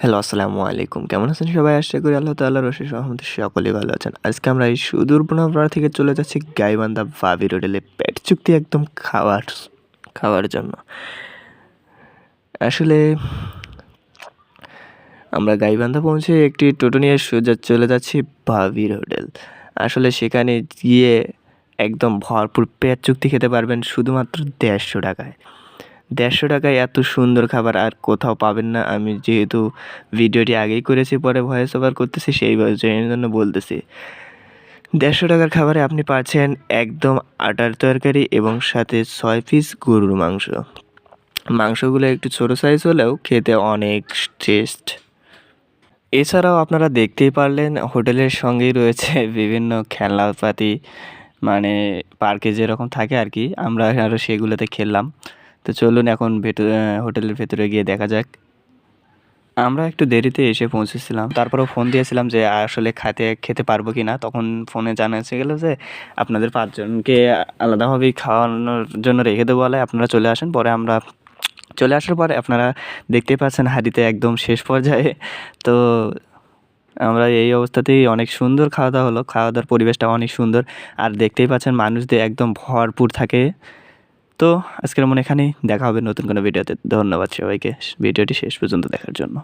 Hello, আসসালামু আলাইকুম। কেমন আছেন সবাই? আশা করি আল্লাহ তাল্লাহ রশি সহমতে সকলেই ভালো আছেন। আজকে আমরা এই সুদূর পুনরাবড়া থেকে চলে যাচ্ছি গাইবান্ধা ভাবি হোটেলে পেট চুক্তি একদম খাওয়ার খাওয়ার জন্য। আসলে আমরা গাইবান্ধা পৌঁছে একটি টোটো নিয়ে সোজা চলে যাচ্ছি ভাবির হোটেল আসলে সেখানে গিয়ে একদম ভরপুর পেট চুক্তি খেতে পারবেন শুধুমাত্র দেড়শো টাকায়। দেড়শো টাকায় এত সুন্দর খাবার আর কোথাও পাবেন না। আমি যেহেতু ভিডিওটি আগেই করেছি, পরে ভয়েস ওভার করতেছি, সেই জন্য বলতেছি। দেড়শো টাকার খাবারে আপনি পাচ্ছেন একদম আটার তরকারি এবং সাথে ছয় পিস গরুর মাংস। মাংসগুলো একটু ছোটো সাইজ হলেও খেতে অনেক টেস্ট এছাড়াও আপনারা দেখতেই পারলেন, হোটেলের সঙ্গেই রয়েছে বিভিন্ন খেলনাপাতি মানে পার্কে যেরকম থাকে আর কি, আমরা আরও সেগুলোতে খেললাম। তো চলুন এখন ভেতর হোটেলের ভেতরে গিয়ে দেখা যাক। আমরা একটু দেরিতে এসে পৌঁছেছিলাম। তারপরেও ফোন দিয়েছিলাম যে আসলে খাতে, খেতে পারব কি না তখন ফোনে জানা এসে গেলো যে আপনাদের পাঁচজনকে আলাদাভাবেই খাওয়ানোর জন্য রেখে দেবো বলে আপনারা চলে আসেন। পরে আমরা চলে আসার পরে আপনারা দেখতেই পাচ্ছেন হাঁড়িতে একদম শেষ পর্যায়ে। তো আমরা এই অবস্থাতেই অনেক সুন্দর খাওয়া দাওয়া হলো। খাওয়া দাওয়ার পরিবেশটা অনেক সুন্দর। আর দেখতেই পাচ্ছেন মানুষদের একদম ভরপুর থাকে। তো আজকের মনে এখানেই। দেখা হবে নতুন কোনো ভিডিওতে। ধন্যবাদ সবাইকে। ভিডিওটি শেষ পর্যন্ত দেখার জন্য।